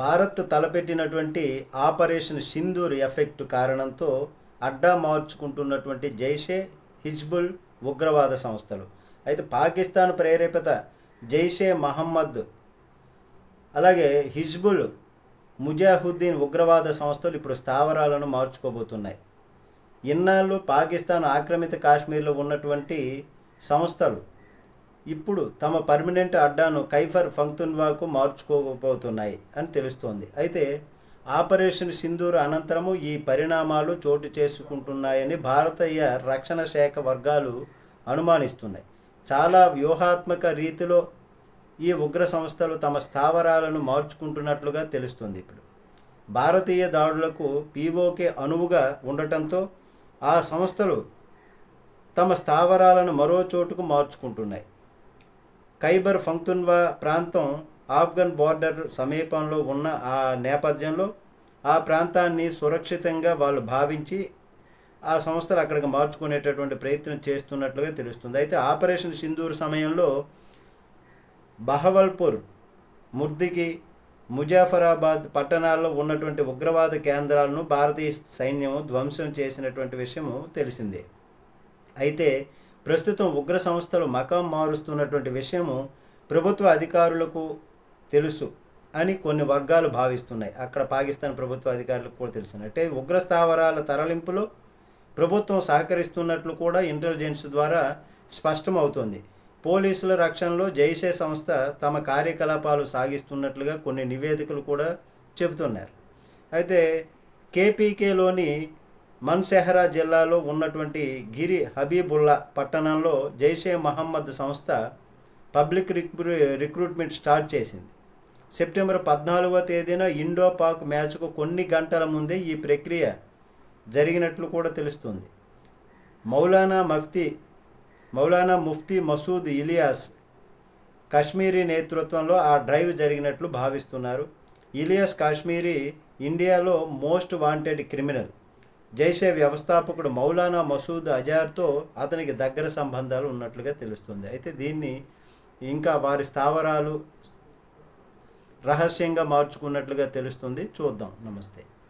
భారత్ తలపెట్టినటువంటి operation Sindoor effect కారణంతో అడ్డా మార్చుకుంటున్నటువంటి జైషే హిజ్బుల్ ఉగ్రవాద సంస్థలు. అయితే పాకిస్తాన్ ప్రేరేపిత జైషే మహమ్మద్ అలాగే హిజ్బుల్ ముజాహుద్దీన్ ఉగ్రవాద సంస్థలు ఇప్పుడు స్థావరాలను మార్చుకోబోతున్నాయి. ఇన్నాళ్ళు పాకిస్తాన్ ఆక్రమిత కాశ్మీర్లో ఉన్నటువంటి సంస్థలు ఇప్పుడు తమ పర్మనెంట్ అడ్డాను కైఫర్ ఫంక్తున్వాకు మార్చుకోబోతున్నాయి అని తెలుస్తోంది. అయితే ఆపరేషన్ సింధూర్ అనంతరము ఈ పరిణామాలు చోటు చేసుకుంటున్నాయని భారతీయ రక్షణ శాఖ వర్గాలు అనుమానిస్తున్నాయి. చాలా వ్యూహాత్మక రీతిలో ఈ ఉగ్ర సంస్థలు తమ స్థావరాలను మార్చుకుంటున్నట్లుగా తెలుస్తుంది ఇప్పుడు. భారతీయ దాడులకు పీఓకే అనువుగా ఉండటంతో ఆ సంస్థలు తమ స్థావరాలను మరో చోటుకు మార్చుకుంటున్నాయి. ఖైబర్ ఫంక్తున్వా ప్రాంతం ఆఫ్ఘన్ బార్డర్ సమీపంలో ఉన్న ఆ నేపథ్యంలో ఆ ప్రాంతాన్ని సురక్షితంగా వాళ్ళు భావించి ఆ సంస్థలు అక్కడికి మార్చుకునేటటువంటి ప్రయత్నం చేస్తున్నట్లుగా తెలుస్తుంది. అయితే ఆపరేషన్ సింధూర్ సమయంలో బహవల్పూర్ ముర్దికి ముజాఫరాబాద్ పట్టణాల్లో ఉన్నటువంటి ఉగ్రవాద కేంద్రాలను భారతీయ సైన్యం ధ్వంసం చేసినటువంటి విషయము తెలిసిందే. అయితే ప్రస్తుతం ఉగ్ర సంస్థలు మకాం మారుస్తున్నటువంటి విషయము ప్రభుత్వ అధికారులకు తెలుసు అని కొన్ని వర్గాలు భావిస్తున్నాయి. అక్కడ పాకిస్తాన్ ప్రభుత్వ అధికారులకు కూడా తెలుసు. అంటే ఉగ్ర స్థావరాల తరలింపులో ప్రభుత్వం సహకరిస్తున్నట్లు కూడా ఇంటెలిజెన్స్ ద్వారా స్పష్టమవుతోంది. పోలీసుల రక్షణలో జైషే సంస్థ తమ కార్యకలాపాలు సాగిస్తున్నట్లుగా కొన్ని నివేదికలు కూడా చెబుతున్నారు. అయితే కేపీకేలోని మన్సెహరా జిల్లాలో ఉన్నటువంటి గిరి హబీబుల్లా పట్టణంలో జైషే మహమ్మద్ సంస్థ పబ్లిక్ రిక్రూ రిక్రూట్మెంట్ స్టార్ట్ చేసింది. సెప్టెంబర్ పద్నాలుగో తేదీన ఇండో పాక్ మ్యాచ్కు కొన్ని గంటల ముందే ఈ ప్రక్రియ జరిగినట్లు కూడా తెలుస్తుంది. మౌలానా మఫ్తీ మౌలానా ముఫ్తీ మసూద్ ఇలియాస్ కాశ్మీరీ నేతృత్వంలో ఆ డ్రైవ్ జరిగినట్లు భావిస్తున్నారు. ఇలియాస్ కాశ్మీరీ ఇండియాలో మోస్ట్ వాంటెడ్ క్రిమినల్. జైషే వ్యవస్థాపకుడు మౌలానా మసూద్ అజార్తో అతనికి దగ్గర సంబంధాలు ఉన్నట్లుగా తెలుస్తుంది. అయితే దీన్ని ఇంకా వారి స్థావరాలు రహస్యంగా మార్చుకున్నట్లుగా తెలుస్తుంది. చూద్దాం. నమస్తే.